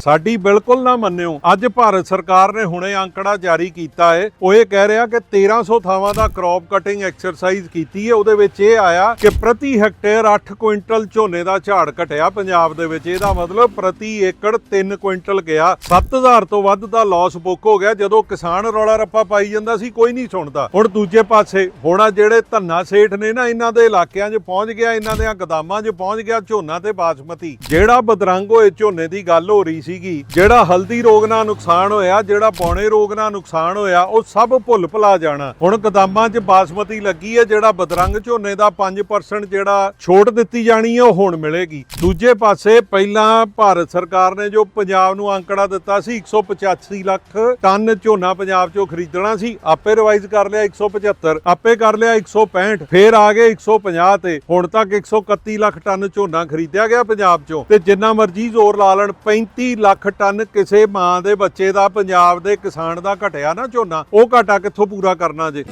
ਸਾਡੀ ਬਿਲਕੁਲ ਨਾ ਮੰਨਿਓ। ਅੱਜ ਭਾਰਤ ਸਰਕਾਰ ਨੇ ਹੁਣੇ ਅੰਕੜਾ ਜਾਰੀ ਕੀਤਾ ਹੈ ਉਹ ਇਹ ਕਹਿ ਰਿਹਾ ਕਿ 1300 ਥਾਵਾਂ ਦਾ ਕ੍ਰੌਪ ਕਟਿੰਗ ਐਕਸਰਸਾਈਜ਼ ਕੀਤੀ ਹੈ ਉਹਦੇ ਵਿੱਚ ਇਹ ਆਇਆ ਕਿ ਪ੍ਰਤੀ ਹੈਕਟੇਅਰ 8 ਕੁਇੰਟਲ ਝੋਨੇ ਦਾ ਝਾੜ ਘਟਿਆ ਪੰਜਾਬ ਦੇ ਵਿੱਚ। ਇਹਦਾ ਮਤਲਬ ਪ੍ਰਤੀ ਏਕੜ 3 ਕੁਇੰਟਲ ਗਿਆ। 7000 ਤੋਂ ਵੱਧ ਦਾ ਲਾਸ ਬੁੱਕ ਹੋ ਗਿਆ। ਜਦੋਂ ਕਿਸਾਨ ਰੌਲਾ ਰੱਪਾ ਪਾਈ ਜਾਂਦਾ ਸੀ, ਕੋਈ ਨਹੀਂ ਸੁਣਦਾ। ਹੁਣ ਦੂਜੇ ਪਾਸੇ, ਹੁਣ ਜਿਹੜੇ ਧੰਨਾ ਸੇਠ ਨੇ ਨਾ, ਇਹਨਾਂ ਦੇ ਇਲਾਕਿਆਂ 'ਚ ਪਹੁੰਚ ਗਿਆ, ਇਹਨਾਂ ਦੇ ਗਦਾਮਾਂ 'ਚ ਪਹੁੰਚ ਗਿਆ ਝੋਨਾ ਤੇ ਬਾਸਮਤੀ। ਜਿਹੜਾ ਬਦਰੰਗ ਹੋਏ ਝੋਨੇ ਦੀ ਗੱਲ ਹੋ ਰਹੀ ਸੀ ਸੀਗੀ। ਜਿਹੜਾ ਹਲਦੀ ਰੋਗ ਨਾਲ ਨੁਕਸਾਨ ਹੋਇਆ, ਜਿਹੜਾ ਪੌਣੇ ਰੋਗ ਨਾਲ ਨੁਕਸਾਨ ਹੋਇਆ, ਉਹ ਸਭ ਭੁੱਲ ਭੁਲਾ ਜਾਣਾ। ਹੁਣ ਗਦਾਮਾਂ 'ਚ ਬਾਸਮਤੀ ਲੱਗੀ ਹੈ, ਜਿਹੜਾ ਬਦਰੰਗ ਝੋਨੇ ਦਾ 5% ਜਿਹੜਾ ਛੋਟ ਦਿੱਤੀ ਜਾਣੀ ਹੈ, ਉਹ ਹੁਣ ਮਿਲੇਗੀ। ਦੂਜੇ ਪਾਸੇ ਪਹਿਲਾਂ ਭਾਰਤ ਸਰਕਾਰ ਨੇ ਜੋ ਪੰਜਾਬ ਨੂੰ ਅੰਕੜਾ ਦਿੱਤਾ ਸੀ 185 ਲੱਖ ਟਨ ਝੋਨਾ ਪੰਜਾਬ 'ਚੋਂ ਖਰੀਦਣਾ ਸੀ, ਆਪੇ ਰਿਵਾਈਜ਼ ਕਰ ਲਿਆ 175 ਆਪੇ ਕਰ ਲਿਆ 165 ਫੇਰ ਆ ਗਏ 150 ਤੇ ਹੁਣ ਤੱਕ 131 ਲੱਖ ਟਨ ਝੋਨਾ ਖਰੀਦਿਆ ਗਿਆ ਪੰਜਾਬ 'ਚੋਂ। ਤੇ ਜਿੰਨਾ ਮਰਜ਼ੀ ਜ਼ੋਰ ਲਾ ਲੈਣ 35 ਲੱਖ ਟਨ ਕਿਸੇ ਮਾਂ ਦੇ ਬੱਚੇ ਦਾ, ਪੰਜਾਬ ਦੇ ਕਿਸਾਨ ਦਾ ਘਟਿਆ ਨਾ ਝੋਨਾ, ਉਹ ਘਾਟਾ ਕਿੱਥੋਂ ਪੂਰਾ ਕਰਨਾ ਜੇ?